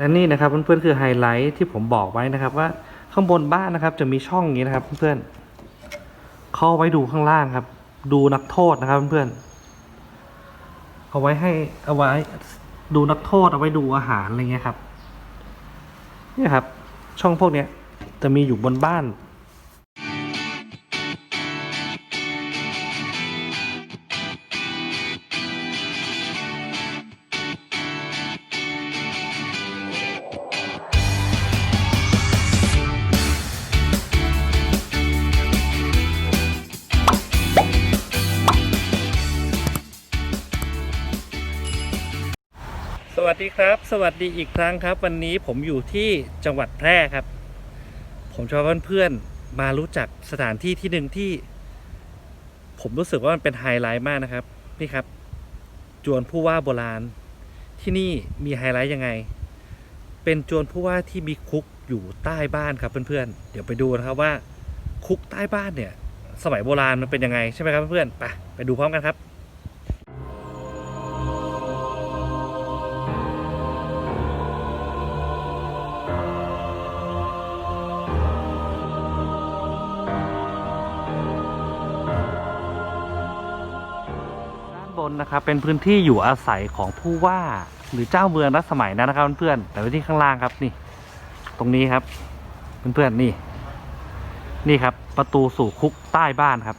และนี่นะครับเพื่อนๆคือไฮไลท์ที่ผมบอกไว้นะครับ ว่าข้างบนบ้านนะครับ จะมีช่องอย่างนี้นะครับ เพื่อนๆเข้าไว้ดูข้างล่างครับ ดูนักโทษนะครับ เพื่อนๆเอาไว้ให้เอาไว้ดูนักโทษเอาไว้ดูอาหารอะไรเงี้ยครับนี่ครับ ช่องพวกเนี้ยจะมีอยู่บนบ้าน สวัสดีครับ สวัสดีอีกครั้งครับ วันนี้ผมอยู่ที่จังหวัดแพร่ครับ ผมชวนเพื่อนๆมารู้จักสถานที่ที่หนึ่งที่ ผมรู้สึกว่ามันเป็นไฮไลท์มากนะครับนี่ครับ จวนผู้ว่าโบราณ ที่นี่มีไฮไลท์ยังไง เป็นจวนผู้ว่าที่มีคุกอยู่ใต้บ้านครับเพื่อนๆเดี๋ยวไปดูนะครับว่าคุกใต้บ้านเนี่ย สมัยโบราณมันเป็นยังไงใช่ไหมครับเพื่อนๆไปไปดูพร้อมกันครับ นนะครับเป็นพื้นที่อยู่อาศัยของผู้ว่าหรือเจ้าเมืองรัชสมัยนั้นนะครับเพื่อนๆแต่ว่าที่ข้างล่างครับนี่ ตรงนี้ครับเพื่อนๆนี่ นี่ครับ ประตูสู่คุกใต้บ้านครับ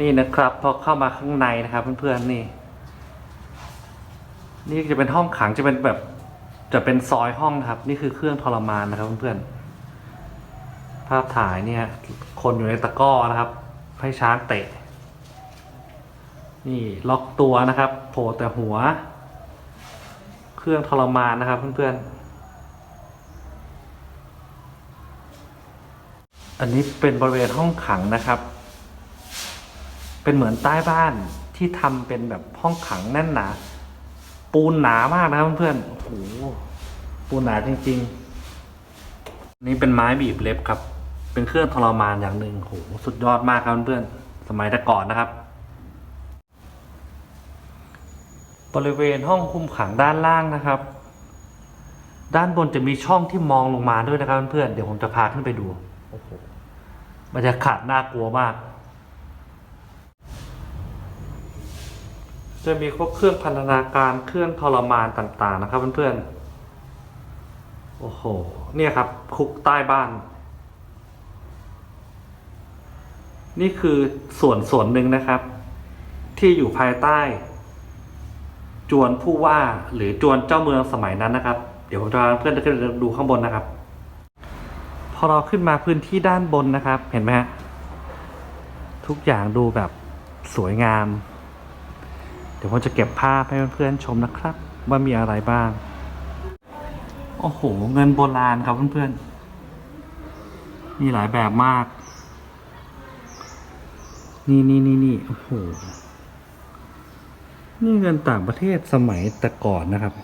นี่นะครับ พอเข้ามาข้างในนะครับ เพื่อนๆนี่ นี่จะเป็นห้องขังจะเป็นแบบ จะเป็นซอยห้องนะครับ นี่คือเครื่องทรมานนะครับเพื่อนๆภาพถ่ายเนี่ย คนอยู่ในตะกร้อนะครับให้ช้างเตะ นี่ล็อกตัวนะครับโผล่แต่หัว เครื่องทรมานนะครับเพื่อนๆ อันนี้เป็นบริเวณห้องขังนะครับ เป็นเหมือนใต้บ้านที่ทำเป็นแบบห้องขังแน่นหนาปูนหนามากนะครับเพื่อนๆโอ้โหปูนหนาจริง ๆ นี่เป็นไม้บีบเล็บครับ เป็นเครื่องทรมานอย่างหนึ่งโหสุดยอดมากครับเพื่อนๆสมัยแต่ก่อนนะครับ บริเวณห้องคุมขังด้านล่างนะครับ ด้านบนจะมีช่องที่มองลงมาด้วยนะครับเพื่อนๆเดี๋ยวผมจะพาขึ้นไปดูโอ้โหบรรยากาศน่ากลัวมาก จะมีพวกเครื่องพันธนาการเครื่องทรมานต่างๆนะครับเพื่อนๆโอ้โหเนี่ยครับ คุกใต้บ้าน นี่คือส่วนส่วนหนึ่งนะครับ ที่อยู่ภายใต้ จวนผู้ว่าหรือจวนเจ้าเมืองสมัยนั้นนะครับ เดี๋ยวผมจะพาเพื่อนขึ้นไปดูข้างบนนะครับ พอเราขึ้นมาพื้นที่ด้านบนนะครับ เห็นไหมฮะทุกอย่างดูแบบสวยงาม เดี๋ยวผมจะเก็บภาพให้เพื่อนๆชมนะครับ ว่ามีอะไรบ้าง โอ้โห เงินโบราณครับเพื่อนๆ มีหลายแบบมาก นี่นี่นี่นี่โอ้โห นี่เงินต่างประเทศสมัยแต่ก่อนนะครับ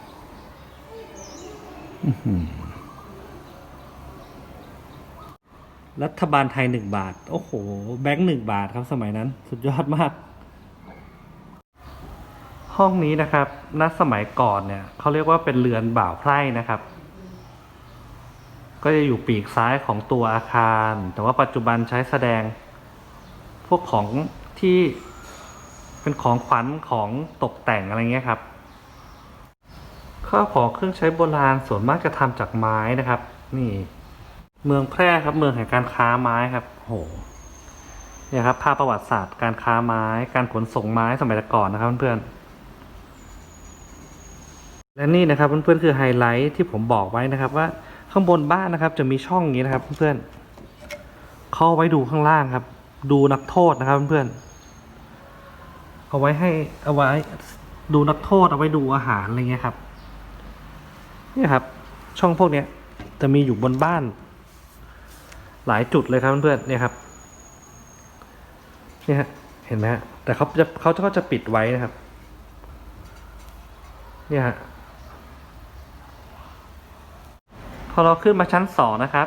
รัฐบาลไทยหนึ่งบาท โอ้โห แบงค์หนึ่งบาทครับสมัยนั้น สุดยอดมาก ห้องนี้นะครับณสมัยก่อนเนี่ยเขาเรียกว่าเป็นเรือนบ่าวไพร่นะครับ ก็จะอยู่ปีกซ้ายของตัวอาคาร แต่ว่าปัจจุบันใช้แสดง พวกของที่ เป็นของขวัญของตกแต่งอะไรเงี้ยครับข้าวของเครื่องใช้โบราณส่วนมากจะทำจากไม้นะครับ นี่ เมืองแพร่ครับเมืองแห่งการค้าไม้ครับโหเนี่ยครับภาพประวัติศาสตร์การค้าไม้ การขนส่งไม้สมัยต่ก่อนนะครับเพื่อนๆและนี่นะครับเพื่อนๆคือไฮไลท์ที่ผมบอกไว้นะครับ ว่าข้างบนบ้านนะครับ จะมีช่องอย่างนี้นะครับเพื่อนๆเข้าไว้ดูข้างล่างครับ ดูนักโทษนะครับเพื่อนๆ เอาไว้ให้เอาไว้ดูนักโทษเอาไว้ดูอาหารอะไรเงี้ยครับเนี่ยครับ ช่องพวกเนี้ยจะมีอยู่บนบ้าน หลายจุดเลยครับเพื่อนๆเนี่ยครับเนี่ยฮะเห็นไหมฮะแต่เขาจะเขาก็จะปิดไว้นะครับ เนี่ยฮะพอเราขึ้นมาชั้นสองนะครับ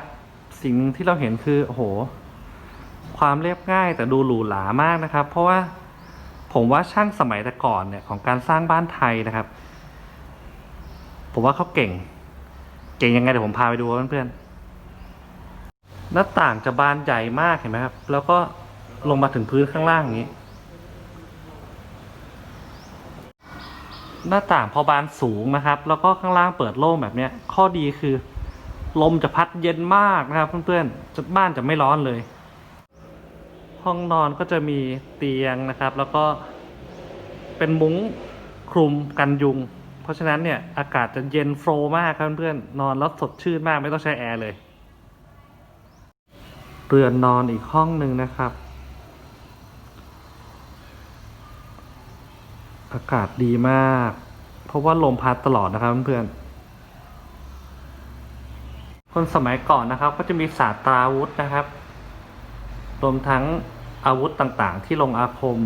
สิ่งหนึ่งที่เราเห็นคือโอ้โห ความเรียบง่ายแต่ดูหรูหรามากนะครับ เพราะว่า ผมว่าช่างสมัยแต่ก่อนเนี่ยของการสร้างบ้านไทยนะครับ ผมว่าเขาเก่ง เก่งยังไงเดี๋ยวผมพาไปดูเพื่อนๆหน้าต่างจะบานใหญ่มากเห็นไหมครับ แล้วก็ลงมาถึงพื้นข้างล่างอย่างนี้ หน้าต่างพอบานสูงนะครับ แล้วก็ข้างล่างเปิดโล่งแบบเนี้ย ข้อดีคือ ลมจะพัดเย็นมากนะครับ เพื่อนๆจะบ้านจะไม่ร้อนเลย ห้องนอนก็จะมีเตียงนะครับ แล้วก็เป็นมุ้งคลุมกันยุง เพราะฉะนั้นเนี่ยอากาศจะเย็นโฟล์มากครับเพื่อนนอนแล้วสดชื่นมากไม่ต้องใช้แอร์เลย เรือนนอนอีกห้องหนึ่งนะครับ อากาศดีมาก เพราะว่าลมพัดตลอดนะครับเพื่อนคนสมัยก่อนนะครับก็จะมีศาสตราวุธนะครับ รวมทั้ง อาวุธต่างๆ ที่ลงอาคม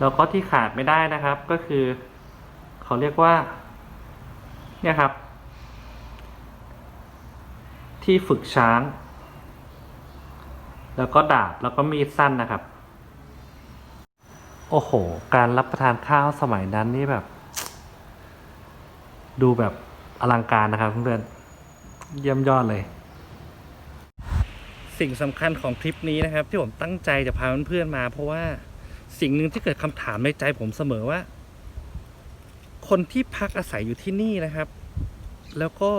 แล้วก็ที่ขาดไม่ได้นะครับก็คือ เขาเรียกว่า เนี่ยครับ ที่ฝึกช้าง แล้วก็ดาบแล้วก็มีดสั้นนะครับ โอ้โห การรับประทานข้าวสมัยนั้นนี่แบบ ดูแบบอลังการนะครับเพื่อนเยี่ยมยอดเลย สิ่งสำคัญของทริปนี้นะครับ ที่ผมตั้งใจจะพาเพื่อนๆมา เพราะว่าสิ่งหนึ่งที่เกิดคำถามในใจผมเสมอว่า คนที่พักอาศัยอยู่ที่นี่นะครับ แล้วก็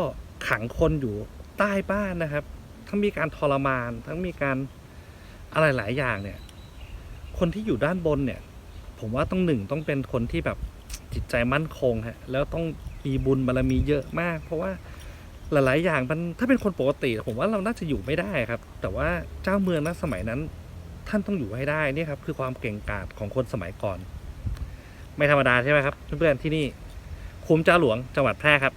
ขังคนอยู่ใต้บ้านนะครับ ทั้งมีการทรมาน ทั้งมีการอะไรหลายอย่างเนี่ย คนที่อยู่ด้านบนเนี่ย ผมว่าต้องหนึ่งต้องเป็นคนที่แบบจิตใจมั่นคงฮะแล้วต้องมีบุญบารมีเยอะมาก เพราะว่า หลาย ๆ อย่างมันถ้าเป็นคนปกติ ผมว่าเราน่าจะอยู่ไม่ได้ครับ แต่ว่าเจ้าเมืองณสมัยนั้น ท่านต้องอยู่ให้ได้นี่ครับ คือความเก่งกาจของคนสมัยก่อน ไม่ธรรมดาใช่ไหมครับ เพื่อน ๆ ที่นี่คุ้มเจ้าหลวงจังหวัดแพร่ครับ